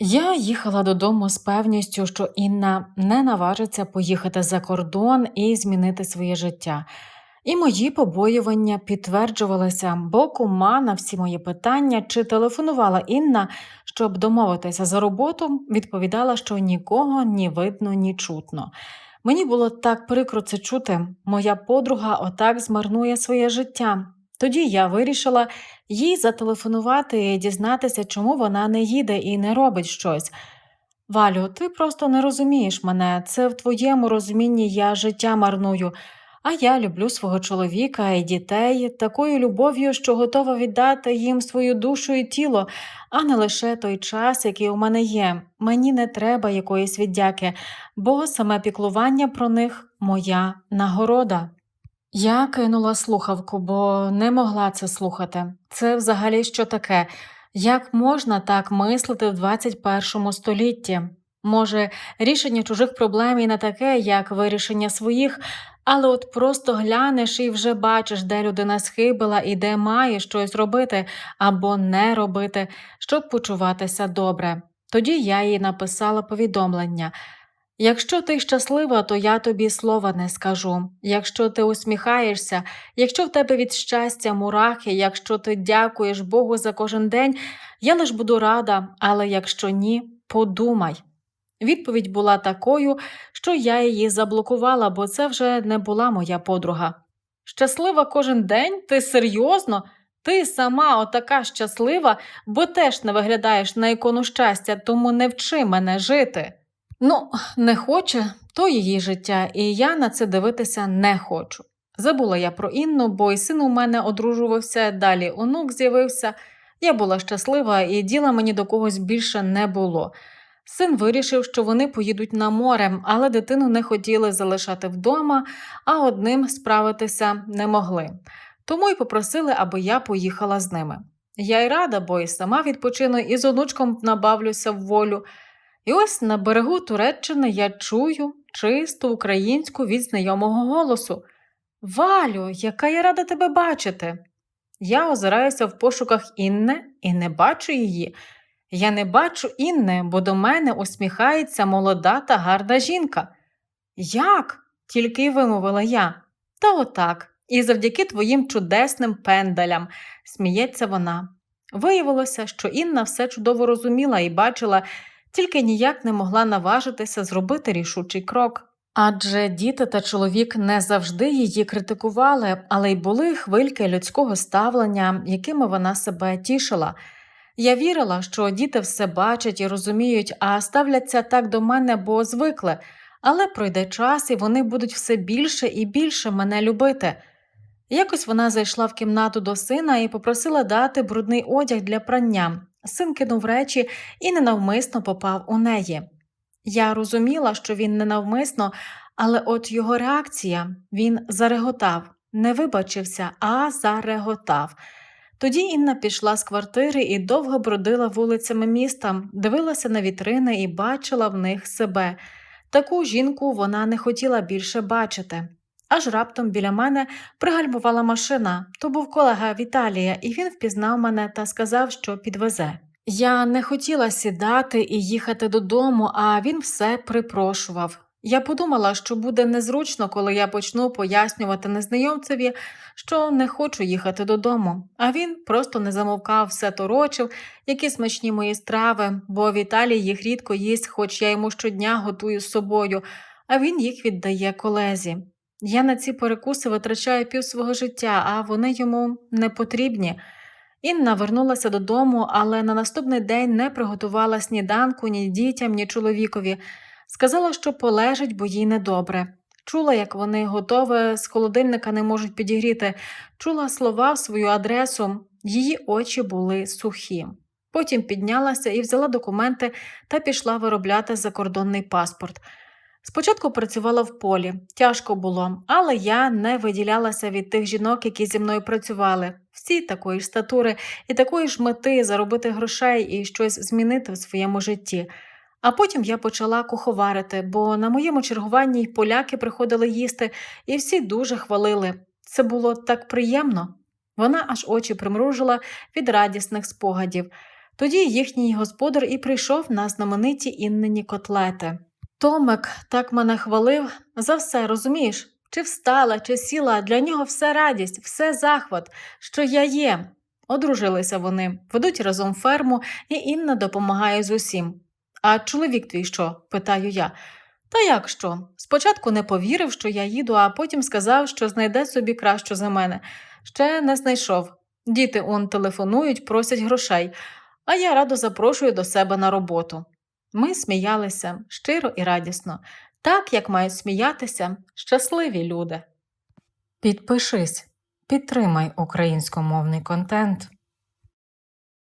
Я їхала додому з певністю, що Інна не наважиться поїхати за кордон і змінити своє життя. І мої побоювання підтверджувалися, бо кума на всі мої питання, чи телефонувала Інна, щоб домовитися за роботу, відповідала, що нікого ні видно, ні чутно. Мені було так прикро це чути. Моя подруга отак змарнує своє життя. Тоді я вирішила їй зателефонувати і дізнатися, чому вона не їде і не робить щось. Валю, ти просто не розумієш мене. Це в твоєму розумінні я життя марную. А я люблю свого чоловіка і дітей такою любов'ю, що готова віддати їм свою душу і тіло, а не лише той час, який у мене є. Мені не треба якоїсь віддяки, бо саме піклування про них моя нагорода. Я кинула слухавку, бо не могла це слухати. Це взагалі що таке? Як можна так мислити в 21 столітті? Може, рішення чужих проблем і не таке, як вирішення своїх, але от просто глянеш і вже бачиш, де людина схибила і де має щось робити або не робити, щоб почуватися добре. Тоді я їй написала повідомлення. Якщо ти щаслива, то я тобі слова не скажу. Якщо ти усміхаєшся, якщо в тебе від щастя мурахи, якщо ти дякуєш Богу за кожен день, я лиш буду рада, але якщо ні, подумай. Відповідь була такою, що я її заблокувала, бо це вже не була моя подруга. Щаслива кожен день? Ти серйозно? Ти сама отака щаслива, бо теж не виглядаєш на ікону щастя, тому не вчи мене жити. Ну, не хоче, то її життя, і я на це дивитися не хочу. Забула я про Інну, бо й син у мене одружувався, далі онук з'явився. Я була щаслива, і діла мені до когось більше не було. Син вирішив, що вони поїдуть на море, але дитину не хотіли залишати вдома, а одним справитися не могли. Тому й попросили, аби я поїхала з ними. Я й рада, бо й сама відпочину і з онучком набавлюся в волю. І ось на берегу Туреччини я чую чисту українську від знайомого голосу. Валю, яка я рада тебе бачити. Я озираюся в пошуках Інни і не бачу її. Я не бачу Інни, бо до мене усміхається молода та гарна жінка. Як? тільки й вимовила я. Та отак, і завдяки твоїм чудесним пендалям, сміється вона. Виявилося, що Інна все чудово розуміла і бачила, тільки ніяк не могла наважитися зробити рішучий крок. Адже діти та чоловік не завжди її критикували, але й були хвильки людського ставлення, якими вона себе тішила. Я вірила, що діти все бачать і розуміють, а ставляться так до мене, бо звикли, але пройде час, і вони будуть все більше і більше мене любити. Якось вона зайшла в кімнату до сина і попросила дати брудний одяг для прання. Син кинув речі і ненавмисно попав у неї. Я розуміла, що він ненавмисно, але от його реакція він зареготав, не вибачився, а зареготав. Тоді Інна пішла з квартири і довго бродила вулицями міста, дивилася на вітрини і бачила в них себе. Таку жінку вона не хотіла більше бачити. Аж раптом біля мене пригальмувала машина. То був колега Віталія, і він впізнав мене та сказав, що підвезе. Я не хотіла сідати і їхати додому, а він все припрошував. Я подумала, що буде незручно, коли я почну пояснювати незнайомцеві, що не хочу їхати додому, а він просто не замовкав, все торочив, які смачні мої страви, бо Віталій їх рідко їсть, хоч я йому щодня готую з собою, а він їх віддає колезі. Я на ці перекуси витрачаю пів свого життя, а вони йому не потрібні. Інна вернулася додому, але на наступний день не приготувала сніданку ні дітям, ні чоловікові. Сказала, що полежить, бо їй недобре. Чула, як вони готове з холодильника не можуть підігріти, чула слова в свою адресу, її очі були сухі. Потім піднялася і взяла документи та пішла виробляти закордонний паспорт. Спочатку працювала в полі, тяжко було, але я не виділялася від тих жінок, які зі мною працювали, всі такої ж статури і такої ж мети заробити грошей і щось змінити в своєму житті. А потім я почала куховарити, бо на моєму чергуванні й поляки приходили їсти, і всі дуже хвалили. Це було так приємно. Вона аж очі примружила від радісних спогадів. Тоді їхній господар і прийшов на знамениті іннині котлети. Томик так мене хвалив за все, розумієш? Чи встала, чи сіла, для нього все радість, все захват, що я є. Одружилися вони, ведуть разом ферму, і Інна допомагає з усім. А чоловік твій що? питаю я. Та як що? Спочатку не повірив, що я їду, а потім сказав, що знайде собі краще за мене. Ще не знайшов. Діти он телефонують, просять грошей, а я радо запрошую до себе на роботу. Ми сміялися щиро і радісно, так як мають сміятися щасливі люди. Підпишись, підтримай українськомовний контент.